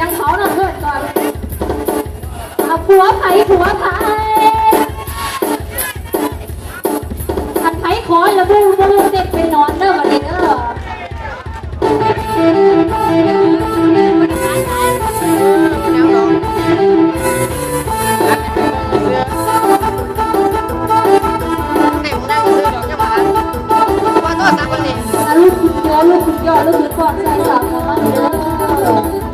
ยังเขาหนักเกิดก่อนเอาผัวไผ่ผัวไผ่ทันไผ่ขอแล้วบูบูเต็มไปนอนเด้อบัดนี้เด้อลูกคุณยอดลูกคุณยอดลูกคุณก่อนใส่สาวน้อย